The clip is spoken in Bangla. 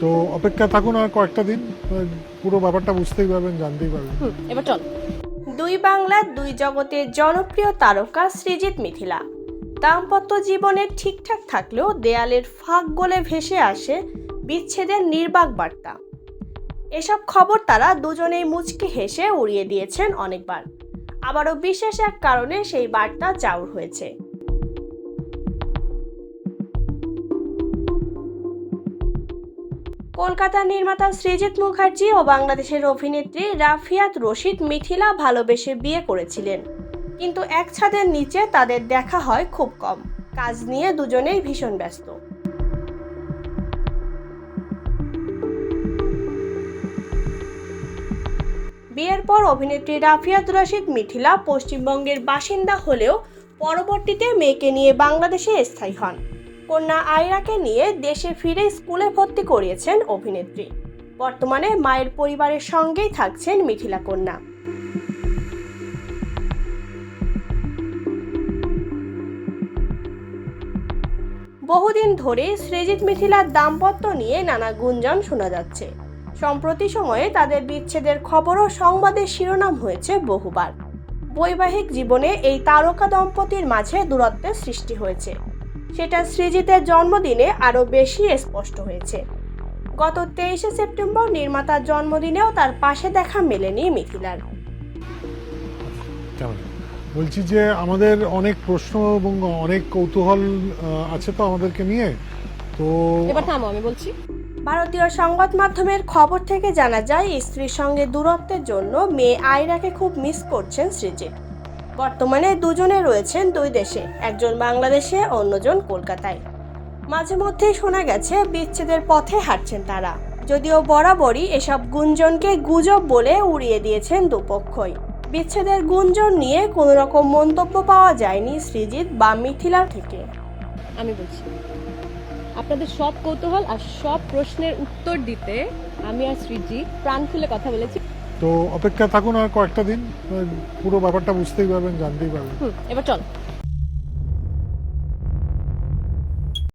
তো অপেক্ষা থাকুন আর কয়েকটা দিন। পুরো ব্যাপারটা বুঝতেই পারবেন, জানতেই পারবেন। এবার চল। দুই বাংলার দুই জগতের জনপ্রিয় তারকা সৃজিত মিথিলা। দাম্পত্য জীবনে ঠিকঠাক থাকলেও দেয়ালের ফাঁক গলে ভেসে আসে বিচ্ছেদের নির্বাক বার্তা। এসব খবর তারা দুজনেই মুচকি হেসে উড়িয়ে দিয়েছেন অনেকবার। আবারও বিশেষ এক কারণে সেই বার্তা চাউর হয়েছে। কলকাতার নির্মাতা সৃজিত মুখার্জি ও বাংলাদেশের অভিনেত্রী রাফিয়াত রশিদ মিথিলা ভালোবেসে বিয়ে করেছিলেন। কিন্তু এক ছাদের নিচে তাদের দেখা হয় খুব কম। কাজ নিয়ে দুজনেই ভীষণ ব্যস্ত। বিয়ের পর অভিনেত্রী রাফিয়াত রশিদ মিথিলা পশ্চিমবঙ্গের বাসিন্দা হলেও পরবর্তীতে মেয়েকে নিয়ে বাংলাদেশে স্থায়ী হন। কন্যা আয়রাকে নিয়ে দেশে ফিরে স্কুলে ভর্তি করিয়েছেন অভিনেত্রী। বর্তমানে মায়ের পরিবারের সঙ্গেই থাকছেন মিথিলা কন্যা। বহুদিন ধরে সৃজিত মিথিলার দাম্পত্য নিয়ে নানা গুঞ্জন শোনা যাচ্ছে। সম্প্রতি সময়ে তাদের বিচ্ছেদের খবরও সংবাদের শিরোনাম হয়েছে বহুবার। বৈবাহিক জীবনে এই তারকা দম্পতির মাঝে দূরত্বের সৃষ্টি হয়েছে। সেটা সৃজিতের জন্মদিনে আরও বেশি স্পষ্ট হয়েছে। গত তেইশে সেপ্টেম্বর নির্মাতার জন্মদিনেও তার পাশে দেখা মেলেনি মিথিলার। বলছি যে আমাদের অনেক প্রশ্ন এবং অনেক কৌতূহল আছে তো আমাদেরকে নিয়ে। তো এবার থামো আমি বলছি। ভারতীয় সংবাদ মাধ্যমের খবর থেকে জানা যায় স্ত্রীর সঙ্গে দূরত্বের জন্য মেয়ে আয়রাকে খুব মিস করছেন সৃজিত বর্তমানে দুজনে রয়েছেন দুই দেশে, একজন বাংলাদেশে, অন্যজন কলকাতায়। মাঝে মধ্যেই শোনা গেছে, বিচ্ছেদের পথে হাঁটছেন তারা। যদিও বরাবরই এসব গুঞ্জনকে গুজব বলে উড়িয়ে দিয়েছেন দুপক্ষই। বিচ্ছেদের গুঞ্জন নিয়ে কোনো রকম মন্তব্য পাওয়া যায়নি সৃজিত বা মিথিলার থেকে। আমি বলছি, আপনাদের সব কৌতূহল আর সব প্রশ্নের উত্তর দিতে আমি আর সৃজিৎ প্রাণ খুলে কথা বলেছি। তো অপেক্ষা থাকুন আর কয়েকটা দিন পুরো ব্যাপারটা বুঝতেই পারবেন জানতেই পারবেন। এবার চল।